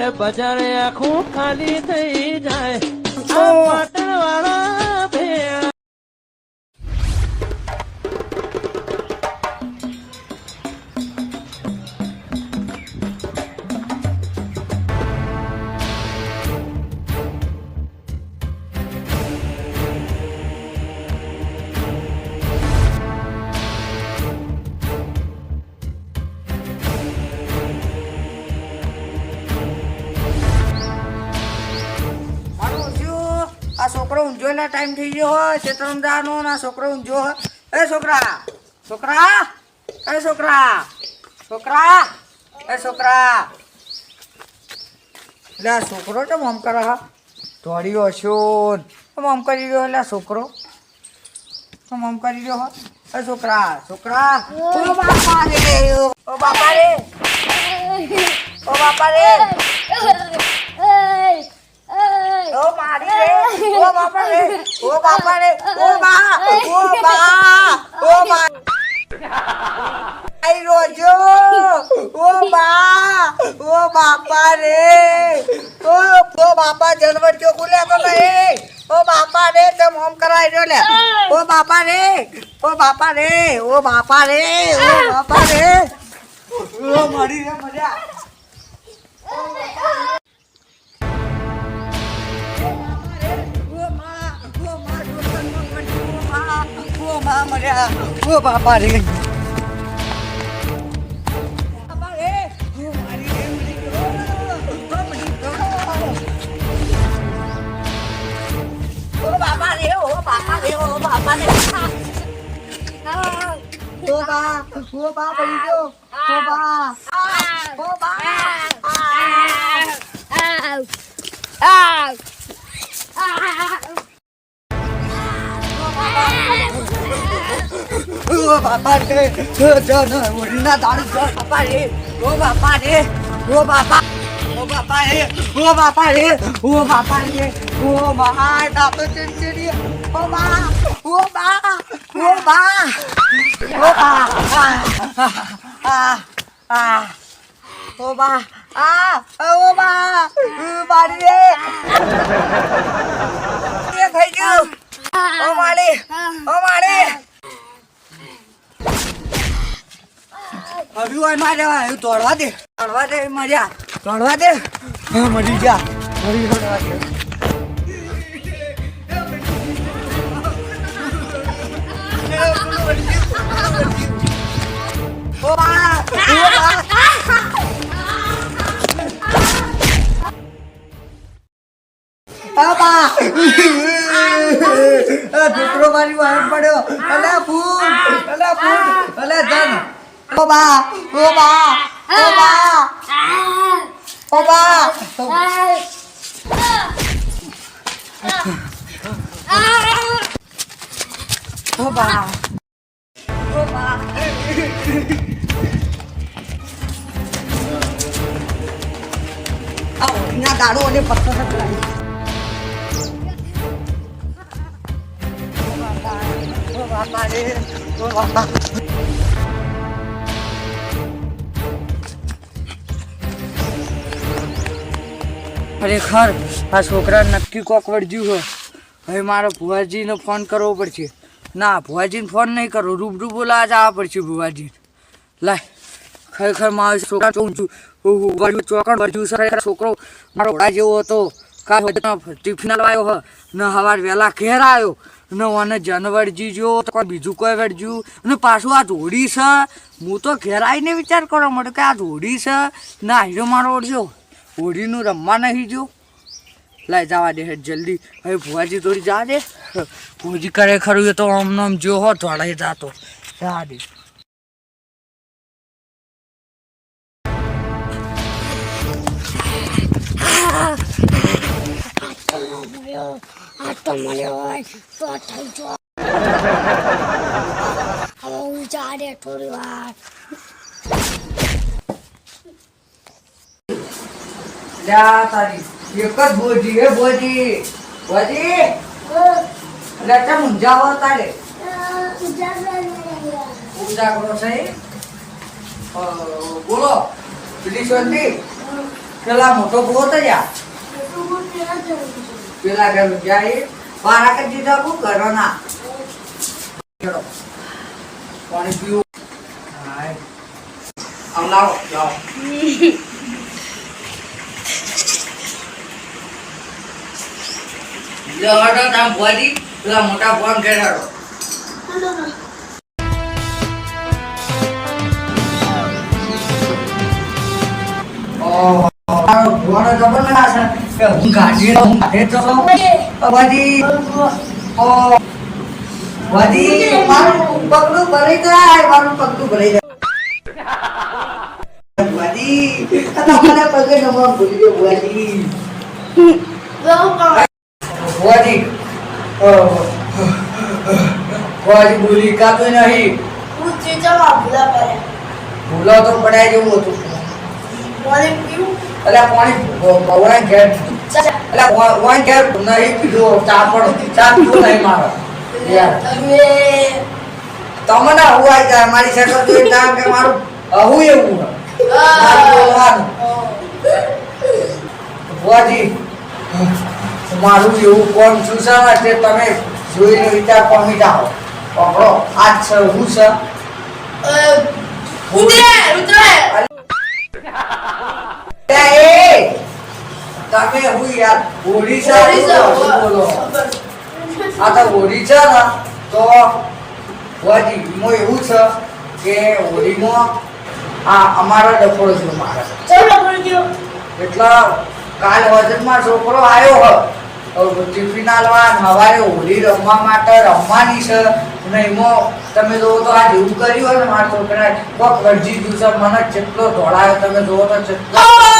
ત્યારે બજાર આખું ખાલી થઈ જાય. પાટણ વાળા ભેળા ઊંઝ્યું ઊંઝો છોકરો ઊંઝોના ટાઈમ થઈ ગયો હોય જવાનો ને છોકરો ઊંઝો હોય એ છોકરા છોકરા એ છોકરા છોકરા એ છોકરા એટલે આ છોકરો કેમ આમ કરે હા દોડ્યો હશો ને. આમ કરી રહ્યો એટલે છોકરો આમ કરી રહ્યો હા એ છોકરા છોકરા ઓ બાપા રે ઓ બાપા રે ઓ બાપા રે ઓ ઓ બાપા રે ઓ બાપા રે ઓ બા ઓ બા ઓ બા. આઈ રોજો, ઓ બા, ઓ બાપા રે ઓ તો બાપા જનવર જો બોલે તો નહીં ઓ બાપા રે તે મોમ કરાઈ રહ્યો લે. ઓ બાપા રે ઓ બાપા રે ઓ બાપા રે ઓ બાપા રે ઓ મરી રે મજા. ઓ બાપા રે બાપા રે ઓ મારી રે મરી ગયો ઓ મરી ગયો ઓ બાપા રે જો જો ન ઉડના બાપા જો બા બા બા બા બાપા રે ઓ બાપા રે ઓ બાપા ઓ બાપા રે ઓ બાપા રે ઓ બાપા રે ઓ મહા દાતો ચિંચડી ઓ બા ઓ બા ઓ બા ઓ બા આ આ ઓ બા આ ઓ બા મારી રે એ થઈ ગયું ઓ માળી ઓ માળી હજુ હોય મારે આવ્યું દોડવા દે. દોડવા દે મજા. દોડવા દે. મરી જા. મરી દોડવા દે. ઓ બા. ઓ બા. આ દીકરો મારી વાહન પડ્યો. અલા ફૂટ અલા ફૂટ અલે ધન ઓ બા ઓ બા ઓ બા. ઓ બા. ઓ બા. ઓ બા. ઓળીના દાડો અને પથ્થર ખરેખર, આ છોકરા નક્કી કોક વળજ્યું હોય. હવે મારે ભુવાજીને ફોન કરવો પડશે. ના, ભુવાજીને ફોન નહીં કરો. રૂબરૂ બોલાવા જવા પડશે ભુવાજી લાય, ખરેખર મારો છોકરા ચોં છું ચોકણ વળ્યું છે. ખરેખર છોકરો મારો ઘોડા જેવો હતો. કાલ ટિફિન આવ્યો હ. ને સવાર વહેલા ઘેર આવ્યો. ને ઓને જનવરજી જો તો બીજું કોઈ વળજ્યું અને પાછું આ જોડી છે. હું તો ઘેર આવીને વિચાર કરવા માંડ્યો કે આ જોડી છે. ના, હીરો મારો ઓળજો હોળીનું રમવા નહીં જો. લાય, જવા દે જલ્દી. હવે ભુવાજી થોડી જા દે. ભુવાજી કરે ખરું, એ તો આમ નામ જો હો, ધોળાઈ જાતો. જા દે. આટો મળ્યો હોય, તો થઈ જો. હવે ચાલે થોડી વાર. જા તારી. એક જ બોજી હે બોજી. બોજી? એટલે કેમ ઊંઝાવો તારે? ઉજાગરો છે બોલો. પેલી શાંતિ પેલા મોટો ભૂવો તો યાર પેલા ઘર જાય બારા કરી દીધા બહુ ઘરો ના ચલો પાણી પીવું હાય. આમ છે કે હું ગાડી હું ગાડી તો છું. ઓ ભુવાજી મારું પગલું ભરાઈ જાય મારું પગલું ભરાઈ જાય ભુવાજી તમારા પગે નમવા ભૂલી ગયો ઓહો. ભૂલી કાતું નહીં ભૂલો તો પડાય જેવું હતું એટલે પાણી ભગવાન ઘેર. એટલે ભગવાન ઘેર. નહીં પીધું ચા પણ ચા પીધું નહીં મારો. યાર. તમને હું આવી જાય મારી શેઠો જોઈ જાણ કે મારું હું એવું હે. મારું એવું કોણ શું છે ને તમે જોઈને વિચાર પામી જાઓ પકડો. આજ છે હું છે? એ તમે હું યાર ઓડિશા બોલો આ તો હોળી છે તો એવું છે કે હોળીમાં ડફોડો છે મારે એટલે કાલ વજનમાં છોકરો આવ્યો હ ટિફિન આલવા ને હવારે હોળી રમવા માટે રમવાની છે ને એમાં તમે જોવો તો આ જેવું કર્યું હોય ને મારા છોકરા કોક અરજી દિવસે મને જેટલો દોડાયો તમે જોવો તો. જેટલો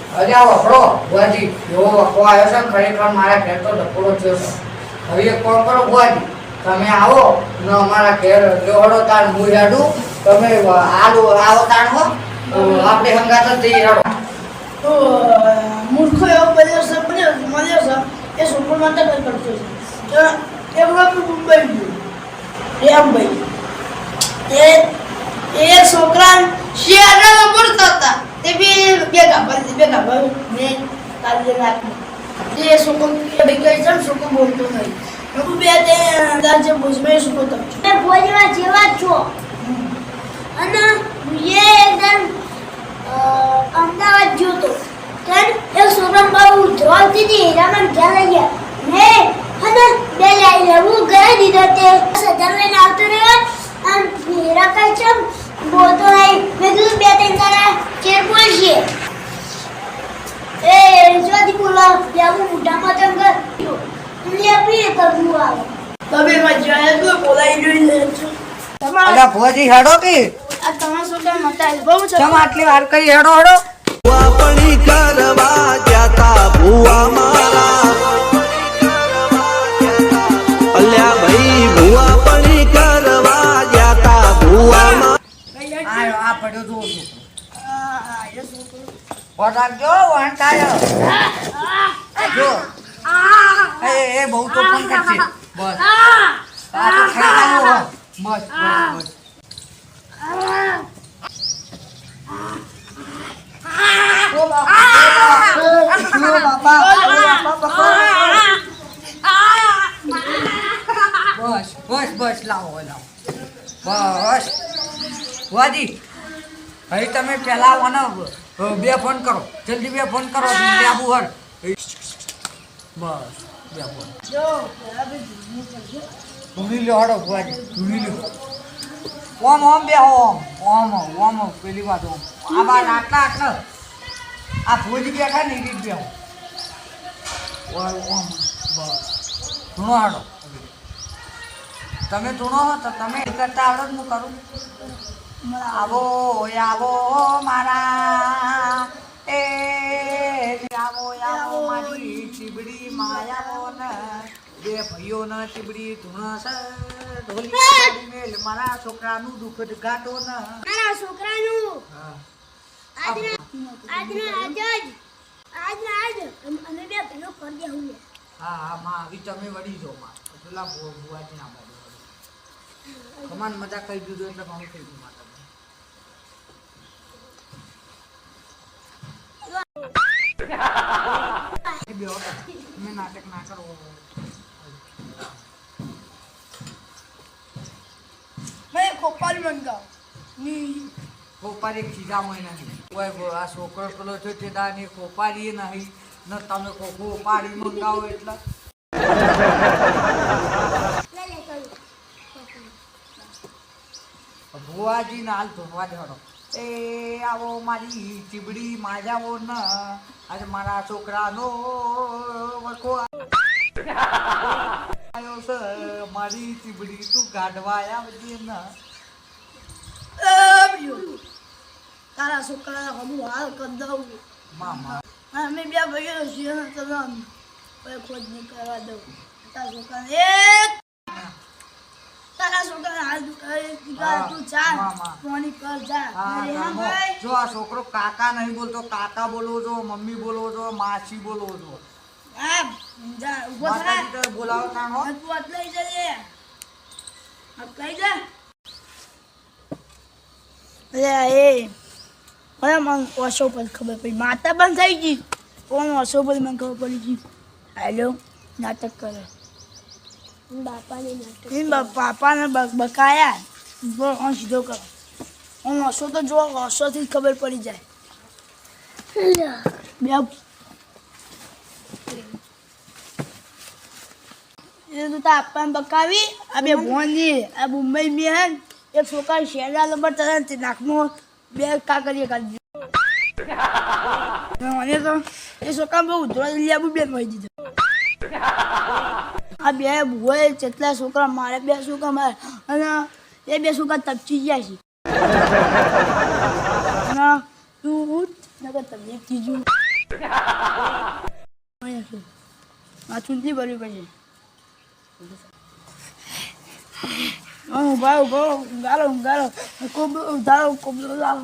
અરે આ વખડો ભુવાજી. એવો વફો આવ્યો છે ને ખરેખર મારા ઘેર તો ધપોડો થયો છે. હવે એક કોણ કરો, ભુવાજી. તમે આવો ને અમારા ઘેર જોડો તાર હું તમે આલો આવો તાર હો. આપણે હંગાત જ જઈએ તો મૂર્ખો એવો બન્યો છે બન્યો મળ્યો છે. એ સુપર માટે કંઈ કરતો છે. એ વખત મુંબઈ ગયો. રેમભાઈ એ એ છોકરા શિયાળા પડતા હતા. તે બી બે ગાભા બે ગાભા મેં કાલે રાતમાં તે ભાઈ કઈ છે છોકરો બોલતો નહીં હું બે તે અંદાજે ભુજમાં છોકરો તપ એ ભોજમાં જેવા જ છો અને એ એકદમ અમદાવાદ ગયો તો ત્યારે એક બહુ ધ્રોલતી હતી હીરામાં ઘેર લઈ ગયા ને અને બે લઈ લેવું કરી દીધો તે લઈને આવતો રહ્યો અને હીરા કઈ છે બોલતો નહીં મેં કીધું બે ત્રણ તારા ચેર બોલશે એ જોથી બોલાવ લેવું મોઢામાં તેમ કર લે પીએ કરવું આવે તમે મજા તો બોલાઈ જોઈ લે છો તમારા ભુવાજી હેડો કે? આ તમારા છોકરા મતા બહુ છે કેમ આટલી વાર કરી હેડો હેડો. આપણી કરવા જતા ભુવા પડ્યો તો છોકરો રાખજો વાહન થાય જો. એ એ બહુ તો ફોન કરશે. બસ. આ તો ખાઈ ગયો બસ બસ બસ ઓ બાપા ઓ બાપા બસ બસ બસ. લાવો લાવો. બસ. વાજી હવે તમે પહેલા મને બે ફોન કરો. જલ્દી બે ફોન કરો લેબુ હર બસ, બે ફોન. ઢૂંઢી લો હડો ભાઈ ઢૂંઢી લો ઓમ ઓમ, બે ઓમ. ઓમ ઓમ પેલી વાત, ઓમ. આ બાર આટલા આટલા. આ ભોજી બેઠા ને રીત બે ઓમ, બસ. ધૂણો હાડો. તમે ધૂણો હો, તો તમે કરતા આવડો જ હું કરું. આવો આવો મારા. એ આવો આવો મારી ચીબડી માયાવો ને. બે ભાઈઓ ના ચીબડી ધૂણસ. ઢોલી મેલ મારા છોકરાનું દુઃખ ગાટો ને. મારા છોકરાનું. આજના આજના આજ જ. આજના આજ. અમે બે હા હા માં તમે વળી જો માં. પેલા બુવાજી ના બાજુ કમાન મજા કઈ દીધું એટલે કોણ કહી માં નાટક ના કરો મેં ખોપારી મંગાવની ખોપારી ખીજા મહિના કોઈ આ છોકરો પેલો છે તે દાની ખોપારી નહીં ન તમે કો મંગાવો એટલે. લે લે કરું. ભુવાજી ના હાલ ધોવા દેવાનો એ આવો મારી ચીબડી માજાવો ન આજે મારા છોકરાનો વખો આવ્યો છે મારી ચીબડી તું ગાઢવા આવજે ન. તારા છોકરા હમુ હાલ કરી દઉં મામા અમે બે ભાઈઓ છીએ તમે ખોજ નહીં કરવા દઉં. તારા છોકરાને એક તારા છોકરાને હાલ તું જા. ફોની કર આ છોકરો કાકા નહીં બોલતો કાકા બોલવો છો મમ્મી બોલવો છો માસી બોલવો છો બોલાવો તું જજે. કઈ જા. અરે એ. મને પર ખબર પડી. માતા બંધ થઈ ગઈ. કોણ ઓછો પર મને ખબર પડી ગઈ? હેલો નાટક કરે. બાપાની બકાયા. બોલ હું સીધો કરો. હું ઓછો તો જો ઓછોથી જ ખબર પડી જાય. બે એ તો તા આપવાને બકાવી આ બે ભોંજી આ મુંબઈ ને, એક છોકરા શેરડા લબર તરત નાકમાં બે કાકરીએ કાઢી દીધો મને તો એ છોકરા બહુ ઉધરો લીયાબુ બેન વહી દીધો. આ બે ભૂએ જેટલા છોકરા, મારે બે છોકરા, મારે. અને એ બે છોકરા તપચી ગયા છે. અને તું ઉઠ તમને છું. આ ચૂંટણી ભરવી પડશે. હા ઊભા ઊભો ઊંઘાડો ઊંઘાડો ખૂબ ઉધારો ખૂબ ઉધારો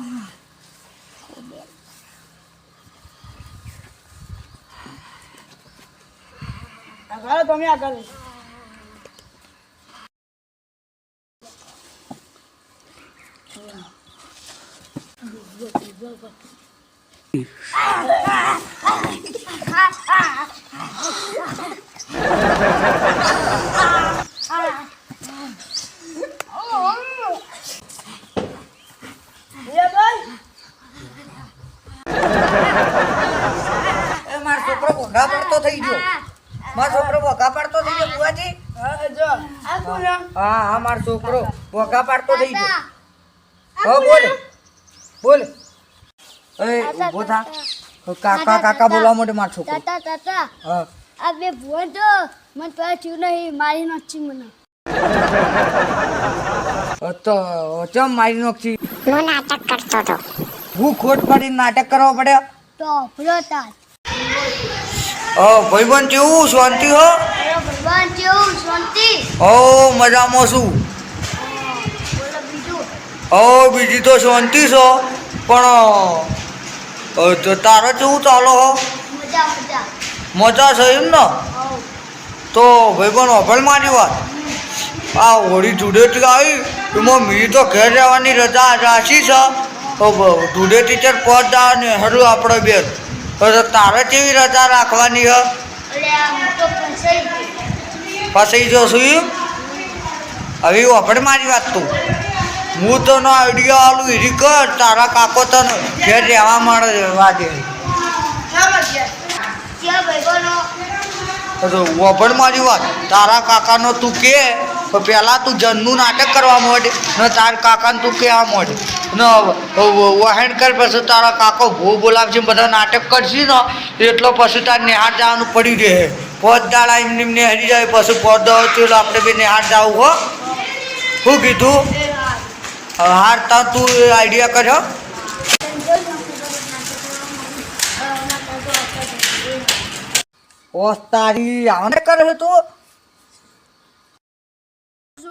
આગળ તમે આગળ. મારો છોકરો ભોગા પડતો થઈ ગયો. મારો છોકરો ભોગા પાડતો થઈ ગયો બુવાજી હા જો. આ કોણ છે? હા મારો છોકરો ભોગા પાડતો થઈ ગયો. હા બોલ. બોલ. એ ઊભો થા. કાકા કાકા બોલવા માટે મારો છોકરો. તાતા તાતા હા. આ બે ભુવન તો મને પેલા ચીવ નહીં મારી નથી મને. તો ચમ મારી નાખી હું નાટક કરતો હતો હું ખોટ પડી નાટક કરવા પડ્યો? તો તાર. ઓ ભાઈબંધ કેવું? શાંતિ હો? જેવું ઓ મજામાં છું. બોલો ઓ બીજી તો શાંતિ છો. પણ તારે કેવું ચાલો હો? મજા છે એમ ને? તો ભાઈબંધ અભળ મારી વાત. આ હોળી ધૂળેટી આવી. એમાં મી તો ઘેર રહેવાની રજા રાશી છે. તો ધૂળેટી પહોંચ જાવ ને હરું આપણે બેન. તો તારે કેવી રજા રાખવાની હ? ફસાઈ ફસાઈ જશું હવે અભળ મારી વાત તું. હું તો નો આઈડિયા આલું એરી કર તારા કાકો તને ઘેર રહેવા મળે ભાઈબંધો તો વભણ મારી વાત તારા કાકાનો તું કે તો પહેલાં તું જનનું નાટક કરવા માંડે. ને તાર કાકાને તું કહેવા માંડે. ને વહેણ કર પછી તારા કાકો ભૂ બોલાવશે બધા નાટક કરશે ને. એટલો પછી તાર નિહાર જવાનું પડી રહે. પોત દાડા એમને એમને હરી જાય, પછી પોત દાડો ચલો આપણે બી નિહાર જવું, હો. શું કીધું? હાર તા તું આઈડિયા કર્યો? ઓસ તારી આને કરે તું?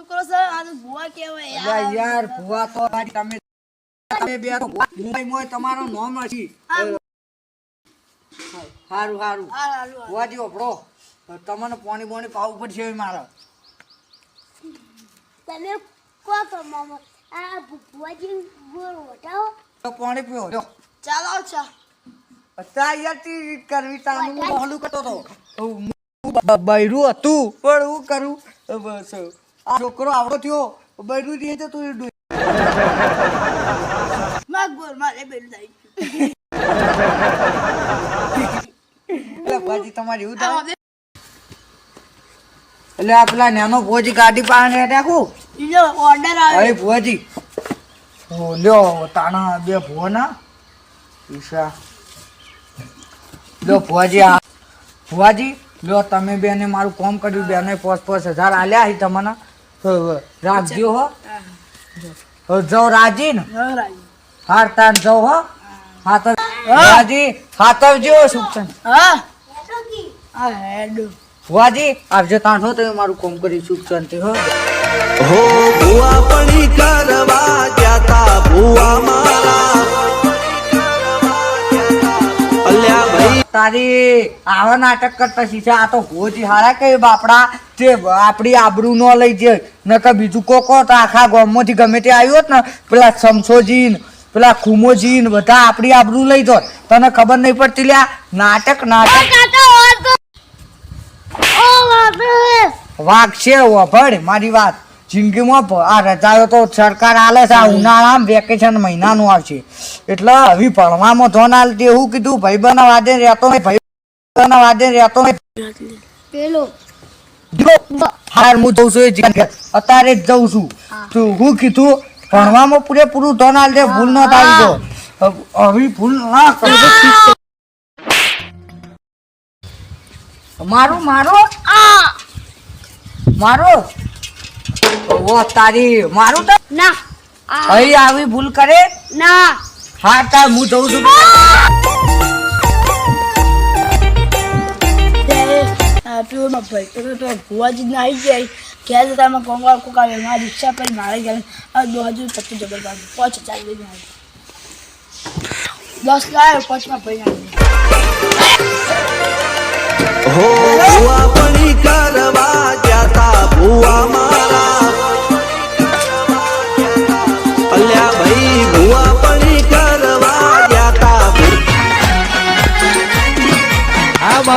છોકરો છે? આ તો ભુવા કહેવાય યાર. યાર ભુવા તો તમે તમે બે તો મુંબઈમાં તમારું નામ નથી હારું હારું. ભુવાજી બ્રો તમને પાણી પાણી પાવું પડશે મારા. તમે કો તો મામા આ ભુવાજી ગોળ વટાવો. તો પાણી પીઓ જો. ચાલો ચા. અત્યારે કરવી તાનું કરતો બૈરું હતું પણ હું કરું. બસ. આ છોકરો આવડો થયો બૈરું દે તો તું ડૂ મારે એટલે ભાજી તમારે એવું થાય? એટલે આ પેલા નાનો ભોજી ગાડી પાણી રાખું બીજો ઓર્ડર આવે. લ્યો તાણા બે ભુવાના. ઈશા. લ્યો ભુવાજી આ. ભુવાજી લ્યો તમે બેને મારું કોમ કર્યું બેને પાંચ પાંચ હજાર આલ્યા હી તમને રાખજો હો. જો. રાજી ને. હારતા જો હો. હાતર રાજી ભુવાજી હાથવજો સુખચંદ હા? આ હેડ ભુવાજી આવજો તાણ હો તમે મારું કોમ કરી સુખચંદ હો. હો ભુવા પડી કરવા જાતા ભુવા મારા તારી આવા નાટક કરતા શીખા આ તો હોજી હારા કે બાપડા તે આપણી આબરૂ ન લઈ જાય નકર બીજું કોકો તો આખા ગામમાંથી ગમે તે આવ્યો ને પેલા સમસોજીન પેલા ખુમોજીન બધા આપણી આબરૂ લઈ દો તને ખબર નહીં પડતી લ્યા નાટક નાટક. વાઘ છે વભડ મારી વાત. જિંદગીમાં આ રજાઓ તો સરકાર આલે છે આ ઉનાળામાં વેકેશન મહિનાનું આવશે. એટલે હવે ભણવામાં ધોન આલતી એવું કીધું ભાઈબંધ વાદે રહેતો નહીં ભાઈ બના વાદે રહેતો નહીં. પેલો. હાર હું જઉં છું. અત્યારે જ જઉં છું. તું હું કીધું ભણવામાં પૂરેપૂરું ધોન આલજે ભૂલ ન થાય તો હવે ભૂલ ના કરો મારું મારો? મારું? ઓ તારી મારું તો ના. અહી આવી ભૂલ કરે? ના. હા તા હું જઉં છું. પેલો ભાઈ પેલો તો ભુવાજી ના આવી જાય. ઘેર જતા એમાં કોંગા કોક આવે મારી રિક્ષા પર મારે ગયા આ દો હજુ પચીસ જબર બાજુ. પાંચ હજાર લઈને આવી. દસ લાવ્યો પાંચમાં ભાઈ આવી. હો